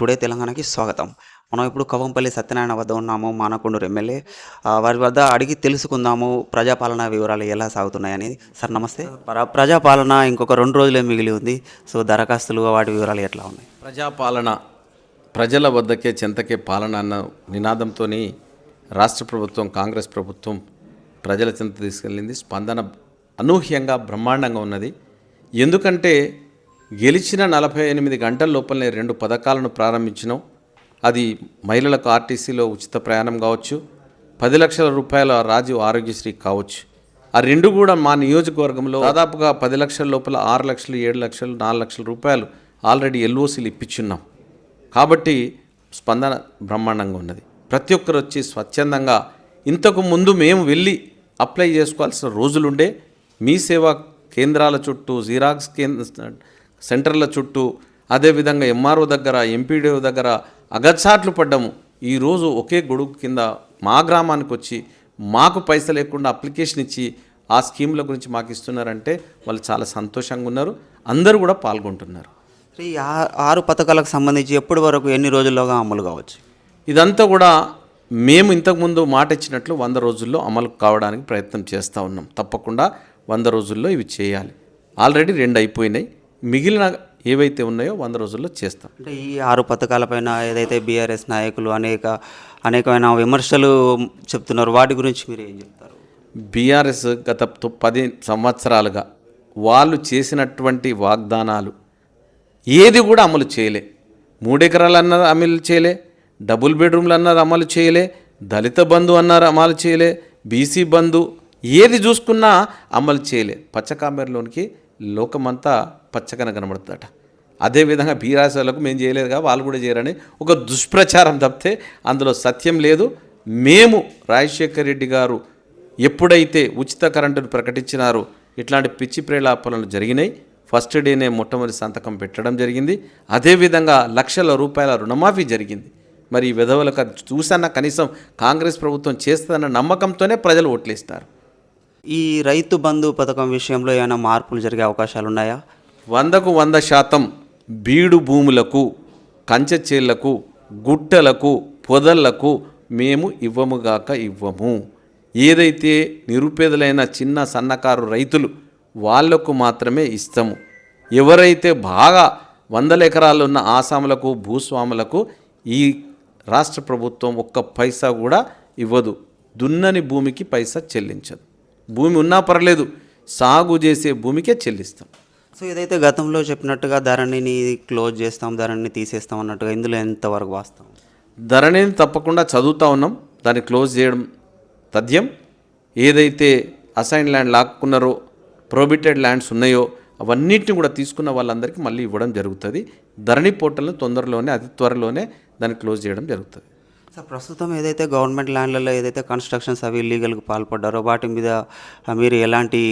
Today తెలంగాణకి స్వాగతం. మనం ఇప్పుడు కవంపల్లి సత్యనారాయణ వద్ద ఉన్నాము మానకొండూరు ఎమ్మెల్యే. వారి వద్ద అడిగి తెలుసుకుందాము ప్రజాపాలన వివరాలు ఎలా సాగుతున్నాయని. సార్ నమస్తే. ప్ర- ప్రజాపాలన ఇంకొక రెండు రోజులే మిగిలి ఉంది. సో దరఖాస్తులు వాటి వివరాలు ఎట్లా ఉన్నాయి? ప్రజాపాలన ప్రజల వద్దకే చెంతకే పాలన అన్న నినాదంతో రాష్ట్ర ప్రభుత్వం కాంగ్రెస్ ప్రభుత్వం ప్రజల చెంత తీసుకెళ్ళింది. స్పందన అనూహ్యంగా బ్రహ్మాండంగా ఉన్నది. ఎందుకంటే గెలిచిన నలభై ఎనిమిది గంటల లోపలనే రెండు పథకాలను ప్రారంభించినాం. అది మహిళలకు ఆర్టీసీలో ఉచిత ప్రయాణం కావచ్చు పది లక్షల రూపాయల రాజీవ్ ఆరోగ్యశ్రీ కావచ్చు. ఆ రెండు కూడా మా నియోజకవర్గంలో దాదాపుగా పది లక్షల లోపల ఆరు లక్షలు ఏడు లక్షలు నాలుగు లక్షల రూపాయలు ఆల్రెడీ ఎల్ఓసీలు ఇప్పించున్నాం. కాబట్టి స్పందన బ్రహ్మాండంగా ఉన్నది. ప్రతి ఒక్కరు వచ్చి స్వచ్ఛందంగా ఇంతకు ముందు మేము వెళ్ళి అప్లై చేసుకోవాల్సిన రోజులుండే. మీ సేవా కేంద్రాల చుట్టూ జిరాక్స్ కేంద్ర సెంటర్ల చుట్టూ అదేవిధంగా ఎంఆర్ఓ దగ్గర ఎంపీడీఓ దగ్గర అగచాట్లు పడ్డాము. ఈరోజు ఒకే గొడుగు కింద మా గ్రామానికి వచ్చి మాకు పైసలు లేకుండా అప్లికేషన్ ఇచ్చి ఆ స్కీమ్ల గురించి మాకు ఇస్తున్నారంటే వాళ్ళు చాలా సంతోషంగా ఉన్నారు. అందరూ కూడా పాల్గొంటున్నారు. ఈ ఆరు పథకాలకు సంబంధించి ఎప్పటి వరకు ఎన్ని రోజుల్లోగా అమలు కావచ్చు? ఇదంతా కూడా మేము ఇంతకుముందు మాట ఇచ్చినట్లు వంద రోజుల్లో అమలు కావడానికి ప్రయత్నం చేస్తూ ఉన్నాం. తప్పకుండా వంద రోజుల్లో ఇవి చేయాలి. ఆల్రెడీ రెండు అయిపోయినాయి. మిగిలిన ఏవైతే ఉన్నాయో వంద రోజుల్లో చేస్తాం. అంటే ఈ ఆరు పథకాలపైన ఏదైతే బీఆర్ఎస్ నాయకులు అనేక అనేకమైన విమర్శలు చెప్తున్నారు వాటి గురించి మీరు ఏం చెప్తారు? బీఆర్ఎస్ గత పది సంవత్సరాలుగా వాళ్ళు చేసినటువంటి వాగ్దానాలు ఏది కూడా అమలు చేయలే. మూడెకరాలు అన్నది అమలు చేయలే డబుల్ బెడ్రూమ్లు అన్నది అమలు చేయలే దళిత బంధు అన్నారు అమలు చేయలే బీసీ బంధు ఏది చూసుకున్నా అమలు చేయలే. పచ్చకామెరలోనికి లోకమంతా పచ్చకన కనబడుతుందట. అదేవిధంగా బీరాశాలకు మేము చేయలేదుగా వాళ్ళు కూడా చేయరని ఒక దుష్ప్రచారం తప్పితే అందులో సత్యం లేదు. మేము రాజశేఖర్ రెడ్డి గారు ఎప్పుడైతే ఉచిత కరెంటును ప్రకటించినారో ఇట్లాంటి పిచ్చి ప్రేలాపనలు జరిగినాయి. ఫస్ట్ డేనే మొట్టమొదటి సంతకం పెట్టడం జరిగింది. అదేవిధంగా లక్షల రూపాయల రుణమాఫీ జరిగింది. మరి ఈ విధవలకు అది చూసన్న కనీసం కాంగ్రెస్ ప్రభుత్వం చేస్తుందన్న నమ్మకంతోనే ప్రజలు ఓట్లేస్తారు. ఈ రైతు బంధు పథకం విషయంలో ఏమైనా మార్పులు జరిగే అవకాశాలు ఉన్నాయా వందకు వంద శాతం బీడు భూములకు కంచె చేళ్ళకు గుట్టలకు పొదళ్ళకు మేము ఇవ్వముగాక ఇవ్వము. ఏదైతే నిరుపేదలైన చిన్న సన్నకారు రైతులు వాళ్ళకు మాత్రమే ఇస్తాము. ఎవరైతే బాగా వందల ఎకరాలు ఉన్న ఆసాములకు భూస్వాములకు ఈ రాష్ట్ర ప్రభుత్వం ఒక్క పైసా కూడా ఇవ్వదు. దున్నని భూమికి పైసా చెల్లించదు. భూమి ఉన్నా పర్లేదు సాగు చేసే భూమికే చెల్లిస్తాం. సో ఏదైతే గతంలో చెప్పినట్టుగా ధరణిని క్లోజ్ చేస్తాం ధరణిని తీసేస్తాం అన్నట్టుగా ఇందులో ఎంతవరకు వాస్తవం? ధరణిని తప్పకుండా చదువుతా ఉన్నాం. దాన్ని క్లోజ్ చేయడం తథ్యం. ఏదైతే అసైన్ ల్యాండ్ లాక్కున్నారో ప్రొబిటెడ్ ల్యాండ్స్ ఉన్నాయో అవన్నిటిని కూడా తీసుకున్న వాళ్ళందరికీ మళ్ళీ ఇవ్వడం జరుగుతుంది. ధరణి పోర్టల్ని తొందరలోనే అతి త్వరలోనే దాన్ని క్లోజ్ చేయడం జరుగుతుంది. సార్ ప్రస్తుతం ఏదైతే గవర్నమెంట్ ల్యాండ్లలో ఏదైతే కన్స్ట్రక్షన్స్ అవి ఇల్లీగల్కి పాల్పడ్డారో వాటి మీద మీరు ఎలాంటి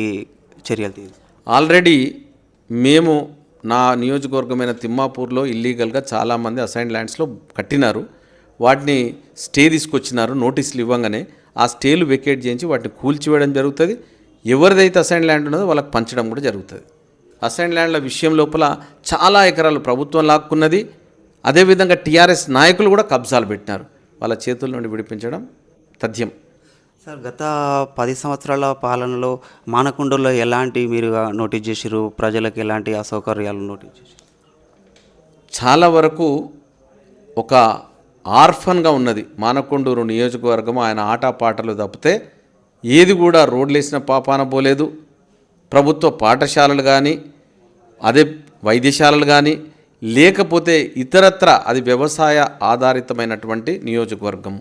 చర్యలు తీసుకు? ఆల్రెడీ మేము నా నియోజకవర్గమైన తిమ్మాపూర్లో ఇల్లీగల్గా చాలామంది అసైన్ ల్యాండ్స్లో కట్టినారు. వాటిని స్టే తీసుకొచ్చినారు నోటీసులు ఇవ్వగానే. ఆ స్టేలు వెకేట్ చేయించి వాటిని కూల్చివేయడం జరుగుతుంది. ఎవరిదైతే అసైన్ ల్యాండ్ ఉన్నదో వాళ్ళకి పంచడం కూడా జరుగుతుంది. అసైన్ ల్యాండ్ల విషయం లోపల చాలా ఎకరాలు ప్రభుత్వం లాక్కున్నది. అదేవిధంగా టీఆర్ఎస్ నాయకులు కూడా కబ్జాలు పెట్టినారు. వాళ్ళ చేతుల నుండి విడిపించడం తథ్యం. సార్ గత పది సంవత్సరాల పాలనలో మానకొండలో ఎలాంటి మీరు నోటీస్ చేసిరు ప్రజలకు ఎలాంటి అసౌకర్యాలు నోటీస్ చేసిరు చాలా వరకు ఒక ఆర్ఫన్గా ఉన్నది. మానకొండూరు నియోజకవర్గం ఆయన ఆటపాటలు తప్పితే ఏది కూడా రోడ్లు వేసిన పాపాన పోలేదు. ప్రభుత్వ పాఠశాలలు కానీ అదే వైద్యశాలలు కానీ లేకపోతే ఇతరత్ర అది వ్యవసాయ ఆధారితమైనటువంటి నియోజకవర్గం.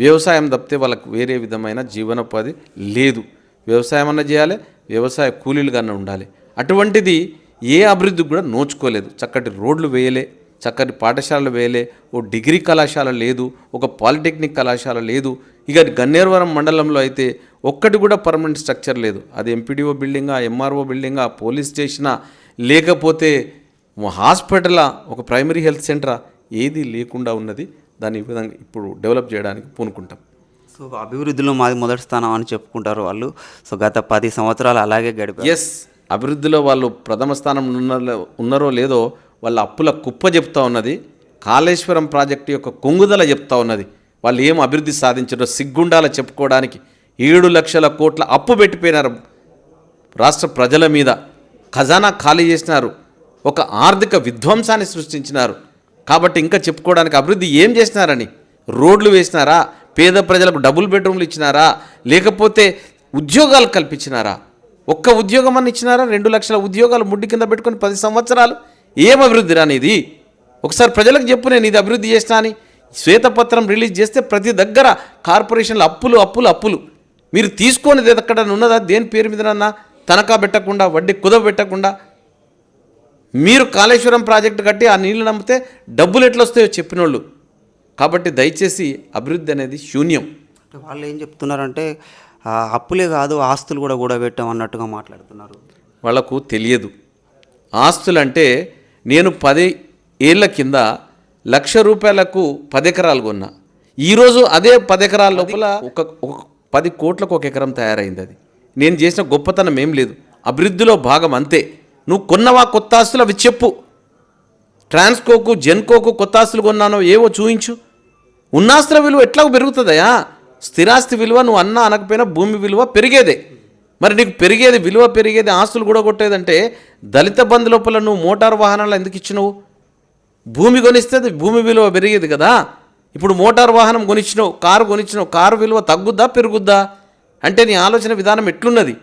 వ్యవసాయం తప్పితే వాళ్ళకు వేరే విధమైన జీవనోపాధి లేదు. వ్యవసాయం అన్న చేయాలి వ్యవసాయ కూలీలుగానే ఉండాలి. అటువంటిది ఏ అభివృద్ధికి కూడా నోచుకోలేదు. చక్కటి రోడ్లు వేయలే చక్కటి పాఠశాలలు వేయలే ఓ డిగ్రీ కళాశాల లేదు ఒక పాలిటెక్నిక్ కళాశాల లేదు. ఇక గన్నేరవరం మండలంలో అయితే ఒక్కటి కూడా పర్మనెంట్ స్ట్రక్చర్ లేదు. అది ఎంపీడీఓ బిల్డింగా ఎంఆర్ఓ బిల్డింగా పోలీస్ స్టేషనా? లేకపోతే హాస్పిటలా? ఒక ప్రైమరీ హెల్త్ సెంటరా? ఏది లేకుండా ఉన్నది. దాన్ని ఈ విధంగా ఇప్పుడు డెవలప్ చేయడానికి పూనుకుంటాం. సో అభివృద్ధిలో మాది మొదటి స్థానం అని చెప్పుకుంటారు వాళ్ళు. సో గత పది సంవత్సరాలు అలాగే గడిపారు. ఎస్ అభివృద్ధిలో వాళ్ళు ప్రథమ స్థానం ఉన్నారో లేదో వాళ్ళ అప్పుల కుప్ప చెప్తా ఉన్నది. కాళేశ్వరం ప్రాజెక్టు యొక్క కొంగుదల చెప్తా ఉన్నది. వాళ్ళు ఏం అభివృద్ధి సాధించారో సిగ్గుండాల చెప్పుకోవడానికి ఏడు లక్షల కోట్ల అప్పు పెట్టిపోయినారు. రాష్ట్ర ప్రజల మీద ఖజానా ఖాళీ చేసినారు. ఒక ఆర్థిక విధ్వంసాన్ని సృష్టించినారు. కాబట్టి ఇంకా చెప్పుకోవడానికి అభివృద్ధి ఏం చేసినారని రోడ్లు వేసినారా? పేద ప్రజలకు డబుల్ బెడ్రూమ్లు ఇచ్చినారా? లేకపోతే ఉద్యోగాలు కల్పించినారా? ఒక్క ఉద్యోగం అని ఇచ్చినారా? రెండు లక్షల ఉద్యోగాలు ముడ్డి కింద పెట్టుకుని పది సంవత్సరాలు? ఏం అభివృద్ధి రానిది ఒకసారి ప్రజలకు చెప్పు నేను ఇది అభివృద్ధి చేసినా అని. శ్వేతపత్రం రిలీజ్ చేస్తే ప్రతి దగ్గర కార్పొరేషన్లు అప్పులు అప్పులు అప్పులు. మీరు తీసుకొని ఎక్కడ ఉన్నదా? దేని పేరు మీదనన్నా? తనఖా పెట్టకుండా వడ్డీ కుదవ పెట్టకుండా మీరు కాళేశ్వరం ప్రాజెక్టు కట్టి ఆ నీళ్ళు నమ్మితే డబ్బులు ఎట్లా వస్తాయో చెప్పినోళ్ళు. కాబట్టి దయచేసి అభివృద్ధి అనేది శూన్యం. వాళ్ళు ఏం చెప్తున్నారంటే అప్పులే కాదు ఆస్తులు కూడా కూడబెట్టాం అన్నట్టుగా మాట్లాడుతున్నారు. వాళ్ళకు తెలియదు. ఆస్తులంటే నేను పది ఏళ్ళ కింద లక్ష రూపాయలకు పది ఎకరాలు కొన్నా. ఈరోజు అదే పది ఎకరాల లోపల ఒక ఒక పది కోట్లకు ఒక ఎకరం తయారైంది అది. నేను చేసిన గొప్పతనం ఏం లేదు. అభివృద్ధిలో భాగం అంతే. నువ్వు కొన్నవా కొత్త ఆస్తులు అవి చెప్పు. ట్రాన్స్కోకు జెన్కోకు కొత్త ఆస్తులు కొన్నానో ఏవో చూయించు. ఉన్నాస్తుల విలువ ఎట్లా పెరుగుతుందయా స్థిరాస్తి విలువ నువ్వు అన్నా అనకపోయినా భూమి విలువ పెరిగేదే. మరి నీకు పెరిగేది విలువ పెరిగేది ఆస్తులు కూడా కొట్టేదంటే దళిత బంధు లోపల నువ్వు మోటార్ వాహనాలు ఎందుకు ఇచ్చినావు? భూమి కొనిస్తే అది భూమి విలువ పెరిగేది కదా. ఇప్పుడు మోటార్ వాహనం కొనిచ్చినావు కారు కొనిచ్చినావు కారు విలువ తగ్గుద్దా పెరుగుద్దా? అంటే నీ ఆలోచన విధానం ఎట్లున్నది?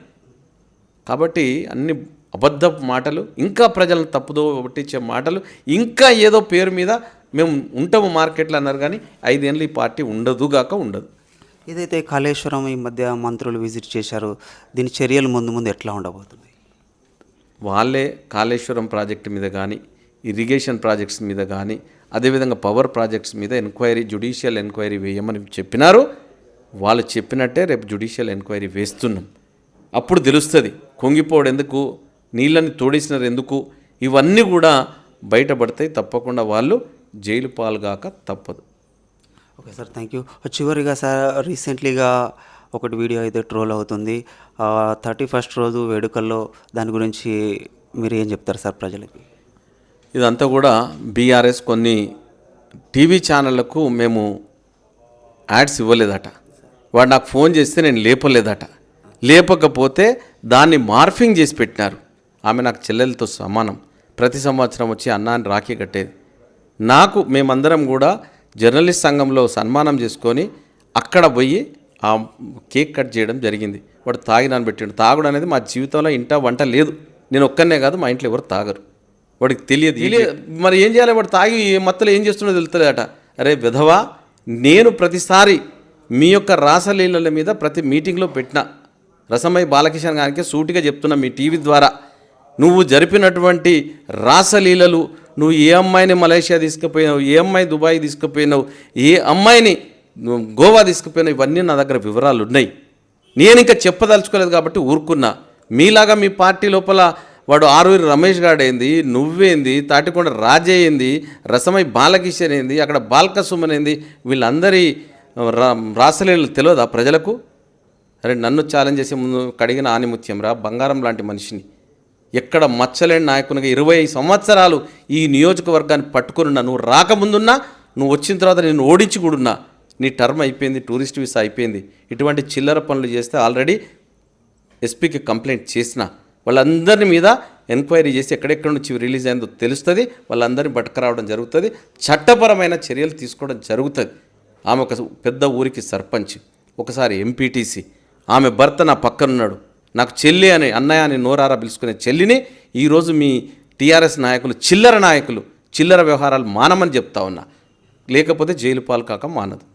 కాబట్టి అన్ని అబద్ధపు మాటలు ఇంకా ప్రజలను తప్పుదో పట్టించే మాటలు ఇంకా ఏదో పేరు మీద మేము ఉంటాము మార్కెట్లో అన్నారు కానీ ఐదేళ్ళు ఈ పార్టీ ఉండదుగాక ఉండదు. ఏదైతే కాళేశ్వరం ఈ మధ్య మంత్రులు విజిట్ చేశారు. దీని చర్యలు ముందు ముందు ఎట్లా ఉండబోతుంది వాళ్ళే కాళేశ్వరం ప్రాజెక్టు మీద కానీ ఇరిగేషన్ ప్రాజెక్ట్స్ మీద కానీ అదేవిధంగా పవర్ ప్రాజెక్ట్స్ మీద ఎంక్వైరీ జుడిషియల్ ఎంక్వైరీ వేయమని చెప్పినారు. వాళ్ళు చెప్పినట్టే రేపు జుడిషియల్ ఎంక్వైరీ వేస్తున్నాం. అప్పుడు తెలుస్తుంది కొంగిపోవడం ఎందుకు? నీళ్ళని తోడేసినారు ఎందుకు? ఇవన్నీ కూడా బయటపడతాయి. తప్పకుండా వాళ్ళు జైలు పాల్గాక తప్పదు. Okay sir thank you. చివరిగా సార్ రీసెంట్లీగా ఒకటి వీడియో అయితే ట్రోల్ అవుతుంది. థర్టీ ఫస్ట్ రోజు వేడుకల్లో దాని గురించి మీరు ఏం చెప్తారు సార్ ప్రజలకి? ఇదంతా కూడా బీఆర్ఎస్ కొన్ని టీవీ ఛానళ్ళకు మేము యాడ్స్ ఇవ్వలేదట. వాడు నాకు ఫోన్ చేస్తే నేను లేపలేదట. లేపకపోతే దాన్ని మార్ఫింగ్ చేసి పెట్టినారు. ఆమె నాకు చెల్లెలతో సమానం. ప్రతి సంవత్సరం వచ్చి అన్నాన్ని రాఖీ కట్టేది. నాకు మేమందరం కూడా జర్నలిస్ట్ సంఘంలో సన్మానం చేసుకొని అక్కడ పోయి ఆ కేక్ కట్ చేయడం జరిగింది. వాడు తాగి నాన్న పెట్టాడు. తాగుడు అనేది మా జీవితంలో ఇంట వంట లేదు. నేను ఒక్కనే కాదు మా ఇంట్లో ఎవరు తాగరు. వాడికి తెలియదు తెలియ- మరి ఏం చేయాలి? వాడు తాగి మత్తులో ఏం చేస్తున్నదో తెలుస్తుందట అరే విధవా నేను ప్రతిసారి మీ యొక్క రాసలీలల మీద ప్రతి మీటింగ్లో పెట్టిన. రసమయ్య బాలకిషన్ గారికి సూటిగా చెప్తున్నా మీ టీవీ ద్వారా. నువ్వు జరిపినటువంటి రాసలీలలు నువ్వు ఏ అమ్మాయిని మలేషియా తీసుకుపోయినావు ఏ అమ్మాయి దుబాయ్ తీసుకుపోయినావు ఏ అమ్మాయిని గోవా తీసుకుపోయినావు ఇవన్నీ నా దగ్గర వివరాలు ఉన్నాయి నేను ఇంకా చెప్పదలుచుకోలేదు కాబట్టి ఊరుకున్నా. మీలాగా మీ పార్టీ లోపల వాడు ఆరూరి రమేష్ గాడు నువ్వేంది తాటికొండ రాజే రసమై బాలకిషన్ ఏంది అక్కడ బాల్క సుమన్ వీళ్ళందరి రా- తెలియదా ప్రజలకు? అరే నన్ను ఛాలెంజ్ చేసే ముందు కడిగిన ఆనిముత్యం రా బంగారం లాంటి మనిషిని. ఎక్కడ మచ్చలేని నాయకునిగా ఇరవై సంవత్సరాలు ఈ నియోజకవర్గాన్ని పట్టుకున్నా నువ్వు రాకముందున్నా నువ్వు వచ్చిన తర్వాత నేను ఓడించి కూడా నీ టర్మ్ అయిపోయింది టూరిస్ట్ వీసా అయిపోయింది. ఇటువంటి చిల్లర పనులు చేస్తే ఆల్రెడీ ఎస్పీకి కంప్లైంట్ చేసిన వాళ్ళందరి మీద ఎంక్వైరీ చేసి ఎక్కడెక్కడ నుంచి రిలీజ్ అయిందో తెలుస్తుంది వాళ్ళందరినీ పట్టుకురావడం జరుగుతుంది చట్టపరమైన చర్యలు తీసుకోవడం జరుగుతుంది. ఆమె ఒక పెద్ద ఊరికి సర్పంచ్ ఒకసారి ఎంపీటీసీ ఆమె భర్త నా పక్కనున్నాడు. నాకు చెల్లి అని అన్నయ్య అని నోరారా పిలుచుకునే చెల్లిని ఈరోజు మీ టీఆర్ఎస్ నాయకులు చిల్లర నాయకులు చిల్లర వ్యవహారాలు మానమని చెప్తా ఉన్నా. లేకపోతే జైలు పాలు కాక మానదు.